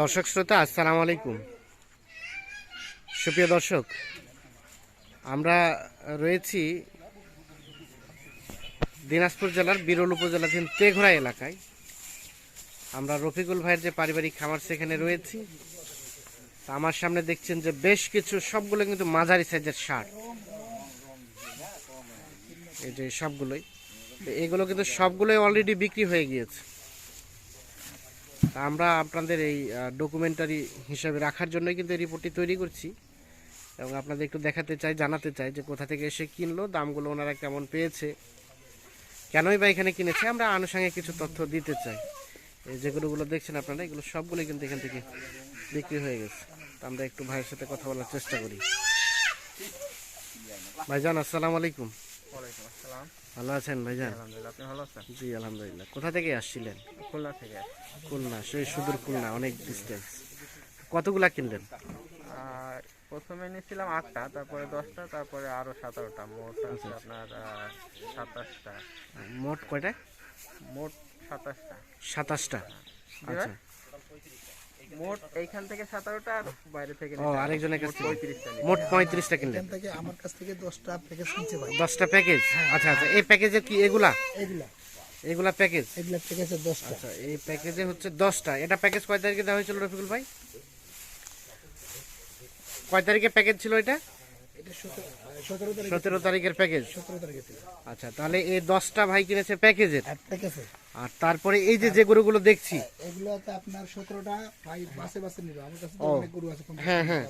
দর্শক শ্রোতা, আসসালামু আলাইকুম। সুপ্রিয় দর্শক, আমরা রয়েছি দিনাজপুর জেলার বিরল উপজেলাধীন তেঘরা এলাকায়। আমরা রফিকুল ভাইয়ের যে পারিবারিক খামার সেখানে রয়েছি। তা আমার সামনে দেখছেন যে বেশ কিছু, সবগুলো কিন্তু মাঝারি সাইজের সার। এই যে সবগুলোই, এগুলো কিন্তু সবগুলোই অলরেডি বিক্রি হয়ে গিয়েছে। আমরা আপনাদের এই ডকুমেন্টারি হিসাবে রাখার জন্যই কিন্তু এই রিপোর্টটি তৈরি করছি। এবং আপনাদের একটু দেখাতে চাই, জানাতে চাই যে কোথা থেকে এসে কিনলো, দামগুলো ওনারা কেমন পেয়েছে, কেনই বা এখানে কিনেছে, আমরা আনুষঙ্গিক কিছু তথ্য দিতে চাই। এই যেগুলোগুলো দেখছেন আপনারা, এগুলো সবগুলোই কিন্তু এখান থেকে বিক্রি হয়ে গেছে। তা আমরা একটু ভাইয়ের সাথে কথা বলার চেষ্টা করি। ভাইজান, আসসালামু আলাইকুম। ওয়ালাইকুম আসসালাম। ভালো আছেন ভাইজান? আলহামদুলিল্লাহ আপনি ভালো আছেন? জি আলহামদুলিল্লাহ। কোথা থেকে আসছিলেন? খুলনা থেকে। খুলনা সেই সুদূর খুলনা অনেক ডিস্টেন্স কতগুলা কিনলেন? আর প্রথমে নিয়েছিলাম আটটা তারপরে দশটা তারপরে আরও সতেরোটা মোট আছে আপনার সাতাশটা। মোট কয়টা? মোট সাতাশটা। সাতাশটা। আচ্ছা। মোট এইখান থেকে সতেরোটা আর বাইরে থেকে ও আরেকজনের কাছ থেকে? মোট পঁয়ত্রিশটা কিনলেন? এখান থেকে আমার কাছ থেকে দশটা প্যাকেজ নিচ্ছে ভাই দশটা প্যাকেজ আচ্ছা আচ্ছা এই প্যাকেজে কি এগুলা? এগুলা। এগুলা প্যাকেজ এগুলা প্যাকেজের দশটা। আচ্ছা এই প্যাকেজে হচ্ছে দশটা। এটা প্যাকেজ কয় তারিখে দেওয়া হয়েছিল রফিকুল ভাই? কয় তারিখে প্যাকেজ ছিল এটা? এটা সতেরো সতেরো তারিখ সতেরো তারিখের প্যাকেজ আচ্ছা তাহলে এই দশটা ভাই কিনেছে প্যাকেজের আর তারপরে এই যে যে গরুগুলো দেখছি এগুলোতে আপনার সতেরোটা ভাই বাসে বাসে নিবে। আমার কাছে তো অনেক গরু আছে হ্যাঁ, হ্যাঁ।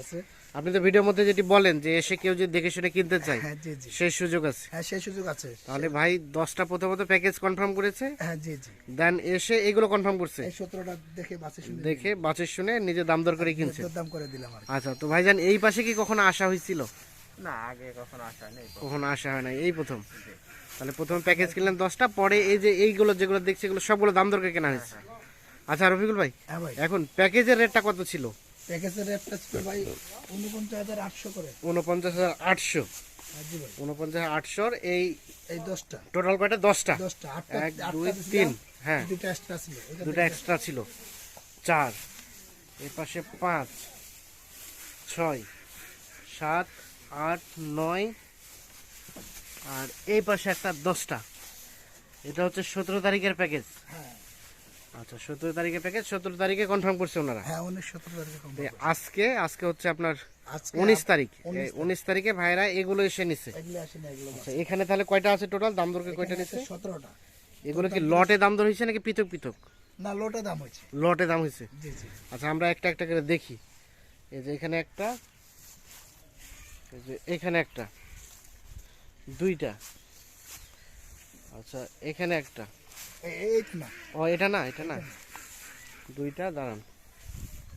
আপনি তো ভিডিওর মধ্যে যেটি বলেন যে এসে কেউ যদি দেখে শুনে কিনতে চায় হ্যাঁ জি জি। সেই সুযোগ আছে। হ্যাঁ সেই সুযোগ আছে। তাহলে ভাই দশটা প্রথমত প্যাকেজ কনফার্ম করেছে হ্যাঁ জি জি। দেন এসে এগুলো কনফার্ম করছে। দেখে বাসে শুনে দেখে বাছর শুনে নিজে দাম দর করে কিনছে। দাম করে দিলাম আচ্ছা তো ভাইজান এই পাশে কি কখনো আসা হয়েছিল? না আগে কখনো আসা নেই কখনো আসা হয় না এই প্রথম। তাহলে প্রথম প্যাকেজ কিনলেন দশটা পরে এই যে এইগুলো যেগুলো দেখছি এগুলো সবগুলো দাম দর করে কেনা হয়েছে। আচ্ছা রফিকুল ভাই হ্যাঁ ভাই। এখন প্যাকেজের রেটটা কত ছিল? প্যাকেজের রেটটা ছিল ভাই উনপঞ্চাশ হাজার আটশো করে। উনপঞ্চাশ হাজার আটশো। হ্যাঁ জি ভাই। উনপঞ্চাশ আটশোর এই এই দশটা। টোটাল কয়টা? দশটা। দশটা এক দুই তিন হ্যাঁ। দুটা এক্সট্রা ছিল। দুটো এক্সট্রা ছিল। চার এর পাশে পাঁচ ছয় সাত আট নয় আর এই পাশে একটা দশটা। এটা হচ্ছে সতেরো তারিখের প্যাকেজ হ্যাঁ। আচ্ছা সতেরো তারিখের প্যাকেজ সতেরো তারিখে কনফার্ম করছে ওনারা। হ্যাঁ উনিশ সতেরো তারিখে আজকে আজকে হচ্ছে আপনার উনিশ তারিখ। উনিশ তারিখে। ভাইরা এগুলো এসে নিছে। আচ্ছা এখানে তাহলে কয়টা আছে টোটাল দাম দরকে কয়টা নিচ্ছে সতেরোটা। এগুলো কি লটে দাম দর হয়েছে নাকি পৃথক পৃথক? না লোটে দাম হয়েছে। লটে দাম হয়েছে। আচ্ছা আমরা একটা একটা করে দেখি। এই যে এখানে একটা যে এখানে একটা। দুইটা। আচ্ছা এখানে একটা। ও এটা না এটা না। দুইটা দাঁড়ান।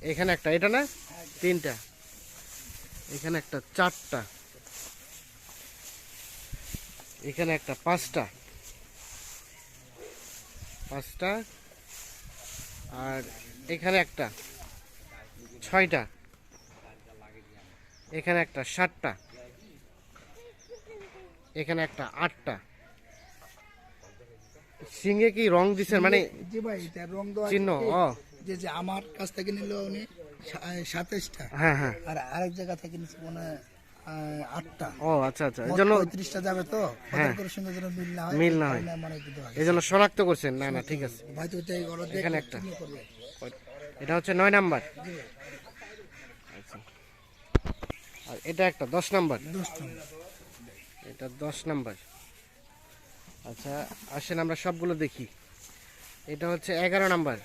এখানে একটা এটা না? তিনটা। এখানে একটা চারটা। এখানে একটা পাঁচটা। পাঁচটা। আর এখানে একটা ছয়টা। এখানে একটা সাতটা। এখানে একটা আটটা। সিংহে কি রং দিছেন? মানে জি ভাই রং দেওয়া চিহ্ন ও। যে যে আমার কাছ থেকে নিল উনি সাতাইশটা। হ্যাঁ হ্যাঁ। আর আরেক জায়গা থেকে নিচ্ছে মানে আটটা। ও আচ্ছা আচ্ছা। এই জন্য পঁয়ত্রিশটা যাবে তো? হ্যাঁ। সঙ্গে যেন মিল না মিল না হয়। এই জন্য শনাক্ত করছেন। না না ঠিক আছে। ভাই তো এখানে একটা। এটা হচ্ছে নয় নাম্বার। এটা একটা দশ নাম্বার? এটা দশ নাম্বার। আচ্ছা আসেন আমরা সবগুলো দেখি। এটা হচ্ছে এগারো নাম্বার।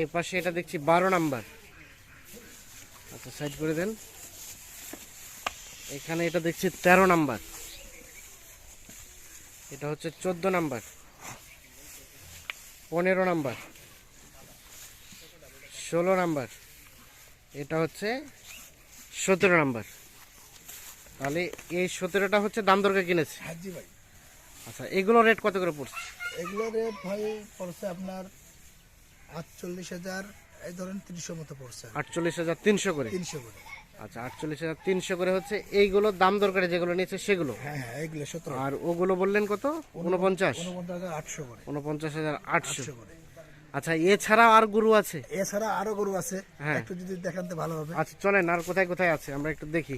এর পাশে এটা দেখছি বারো নাম্বার। আচ্ছা সাইড করে দেন। এখানে এটা দেখছি তেরো নাম্বার। এটা হচ্ছে চোদ্দ নাম্বার। পনেরো নাম্বার। ষোলো নাম্বার। এটা হচ্ছে সতেরো নাম্বার। তাহলে এই সতেরোটা হচ্ছে দাম দরকার কিনেছে। হ্যাঁ জি ভাই। আচ্ছা এগুলো রেট কত করে পড়ছে? এগুলো রেট ভাই পড়ছে আপনার আটচল্লিশ হাজার এই ধরেন তিনশো মতো পড়ছে আটচল্লিশ হাজার তিনশো করে? তিনশো করে। আচ্ছা আটচল্লিশ হাজার তিনশো করে হচ্ছে এইগুলো দাম দরকারে যেগুলো নিয়েছে সেগুলো? হ্যাঁ হ্যাঁ এগুলো সতেরো। আর ওগুলো বললেন কত? উনপঞ্চাশ। উনপঞ্চাশ হাজার আটশো করে। উনপঞ্চাশ হাজার আটশো। আটশো করে। আচ্ছা এছাড়াও আর গরু আছে? এছাড়া আরও গরু আছে। হ্যাঁ। একটু যদি দেখান তো ভালো হবে। আচ্ছা চলেন আর কোথায় কোথায় আছে? আমরা একটু দেখি।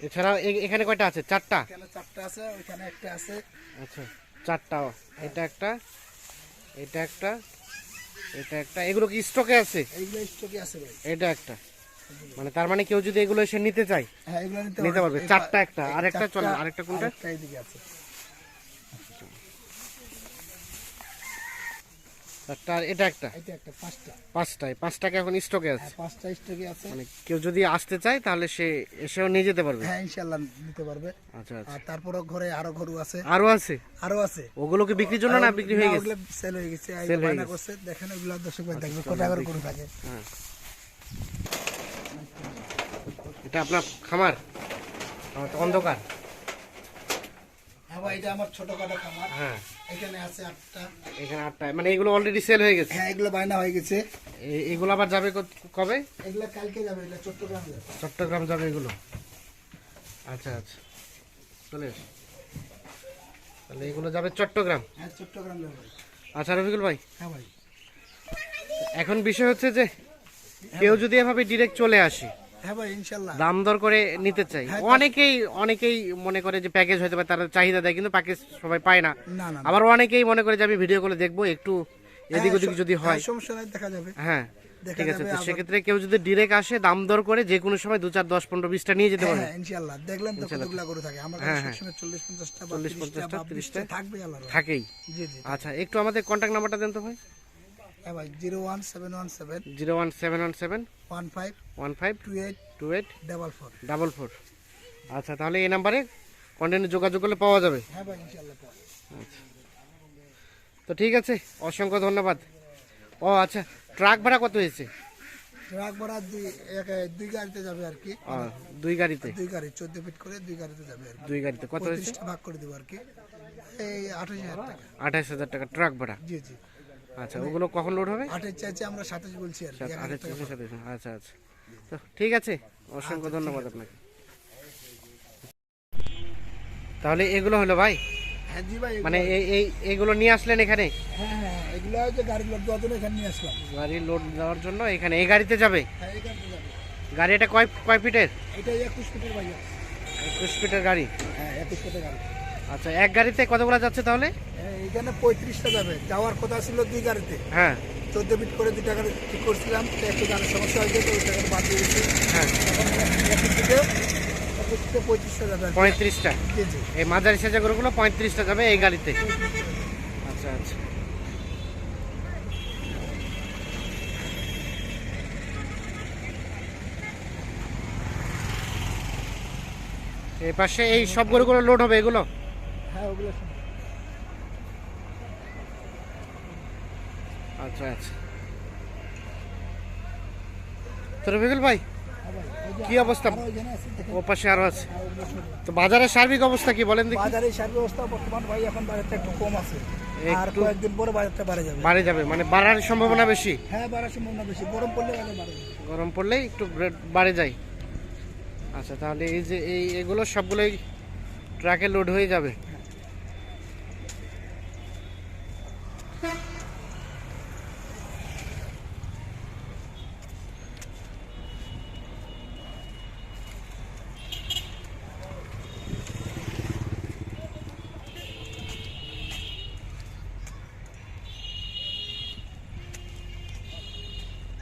এছাড়াও এ- এখানে কয়টা আছে? চারটা? চারটা আছে ওইখানে একটা আছে। আচ্ছা চারটা। এটা একটা এটা একটা এটা একটা। এগুলো কি স্টকে আছে? এইগুলো স্টকে আছে ভাই। এটা একটা। মানে তার মানে কেউ যদি এগুলো এসে নিতে চায় হ্যাঁ এগুলো নিতে পারবে। চারটা একটা, আরেকটা চলেন, আরেকটা কোনটা? এইদিকে আছে। চারটা এটা একটা? এটা একটা পাঁচটা। পাঁচটায় পাঁচটাকে এখন স্টকে আছে। হ্যাঁ পাঁচটা স্টকে আছে। মানে কেউ যদি আসতে চায় তাহলে সে এসেও নিয়ে যেতে পারবে। হ্যাঁ ইনশাল্লাহ নিতে পারবে। আচ্ছা আচ্ছা। আর তারপরও ঘরে আরও গরু আছে। আরও আছে? আরও আছে। ওগুলো কি বিক্রির জন্য না বিক্রি হয়ে গেছে? সেল হয়ে গেছে। এই বায়না করছে। দেখেন ওগুলো দর্শক ভাই দেখবে কত টাকার গরু থাকে। হ্যাঁ। এটা আপনার খামার? অন্ধকার। হ্যাঁ এটা আমার ছোটখাটো খামার হ্যাঁ। এখানে আছে আটটা। এখানে আটটা মানে এগুলো অলরেডি সেল হয়ে গেছে? হ্যাঁ এগুলো বায়না হয়ে গেছে। এগুলো আবার যাবে কবে? এগুলো কালকে যাবে চট্টগ্রাম যাবে। চট্টগ্রাম যাবে এগুলো? আচ্ছা আচ্ছা। চলে। তাহলে এগুলো যাবে চট্টগ্রাম? হ্যাঁ চট্টগ্রাম যাবে। আচ্ছা রফিকুল ভাই। হ্যাঁ ভাই। এখন বিষয় হচ্ছে যে কেউ যদি এভাবে ডিরেক্ট চলে আসে হ্যাঁ ভাই ইনশাল্লাহ। দাম দর করে নিতে চাই। হ্যাঁ, অনেকেই অনেকেই মনে করে যে প্যাকেজ হয়তো বা তারা চাহিদা দেয় কিন্তু প্যাকেজ সবাই পায় না। আবার অনেকেই মনে করে যে আমি ভিডিও করে দেখব একটু এদিক ওদিক যদি হয় হ্যাঁ, সমস্যা নাই দেখা যাবে। হ্যাঁ ঠিক আছে তো সেক্ষেত্রে কেউ যদি ডিরেক্ট আসে দাম দর করে যে কোনো সময় দু চার দশ পনেরো বিশটা নিয়ে যেতে হ্যাঁ পারবে। হ্যাঁ, ইনশাল্লাহ। দেখলেন তো কতগুলা গরু থাকে। আমার হ্যাঁ, কাছে হ্যাঁ। চল্লিশ পঞ্চাশটা চল্লিশ পঞ্চাশটা তিরিশটা? থাকবে থাকেই? জি জি আচ্ছা একটু আমাদের কন্ট্যাক্ট নাম্বারটা দেন তো ভাই। হ্যাঁ ভাই zero one seven one seven zero one seven one seven one five one five two eight two eight double four double four আচ্ছা তাহলে এই নাম্বারে কন্টিনিউ যোগাযোগ করলে পাওয়া যাবে। হ্যাঁ ভাই ইনশাল্লাহ আচ্ছা। তো ঠিক আছে অসংখ্য ধন্যবাদ। ও আচ্ছা ট্রাক ভাড়া কত হয়েছে? ট্রাক ভাড়া দুই এক দুই গাড়িতে যাবে আর কি। দুই গাড়িতে? দুই গাড়ি চোদ্দ ফিট করে দুই গাড়িতে যাবে আর দুই গাড়িতে। কত হয়েছে? ভাগ করে দেবো আর কি। এই আঠাশ হাজার টাকা। আঠাশ হাজার টাকা ট্রাক ভাড়া? জি জি। আচ্ছা ওগুলো কখন লোড হবে? আঠাশ চাইছে আমরা সাতাশ বলছি আর কি আচ্ছা আচ্ছা। তো ঠিক আছে অসংখ্য ধন্যবাদ আপনাকে। তাহলে এগুলো হলো ভাই? হ্যাঁ মানে এই এগুলো নিয়ে আসলেন এখানে? হ্যাঁ হ্যাঁ এগুলো হচ্ছে গাড়ি লোড দেওয়ার জন্য এখানে এই গাড়িতে যাবে? গাড়ি এটা কয় কয় ফিটের? একুশ ফিটের গাড়ি? আচ্ছা এক গাড়িতে কতগুলো যাচ্ছে তাহলে? এখানে পঁয়ত্রিশটা যাবে। যাওয়ার কথা ছিল দুই গাড়িতে। হ্যাঁ। চোদ্দ ফিট করে দুই টাকা ঠিক করছিলাম তো একটু গাড়ির সমস্যা হয়েছে তো ওই টাকাটা বাদ দিয়ে দিয়েছি। হ্যাঁ। পঁয়ত্রিশটা যাবে পঁয়ত্রিশটা? এই মাঝারি সাজা গরুগুলো পঁয়ত্রিশটা যাবে এই গাড়িতে? আচ্ছা আচ্ছা। এই পাশে এই সব গরুগুলো লোড হবে এগুলো? হ্যাঁ ওগুলো আচ্ছা আচ্ছা। তো রফিকুল ভাই কি অবস্থা। ও পাশে আরও আছে। তো বাজারের সার্বিক অবস্থা কি বলেন দেখি। বাজারে সার ব্যবস্থা বর্তমান ভাই এখন বাজারটা একটু কম আছে। আর একটু- কয়েকদিন পরে বাজারটা বাড়ে যাবে। বাড়ে যাবে মানে বাড়ার সম্ভাবনা বেশি? হ্যাঁ বাড়ার সম্ভাবনা বেশি। গরম পড়লে বাজার বাড়ে গরম পড়লেই একটু বাড়ে যায়। আচ্ছা তাহলে এই যে এই এগুলো সবগুলোই ট্রাকে লোড হয়ে যাবে।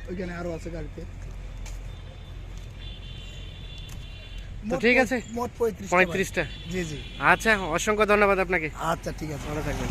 ওইখানে আরও আছে গাড়িতে। তো ঠিক আছে। মোট পঁয়ত্রিশটা জি জি। আচ্ছা অসংখ্য ধন্যবাদ আপনাকে। আচ্ছা ঠিক আছে। ভালো থাকবেন।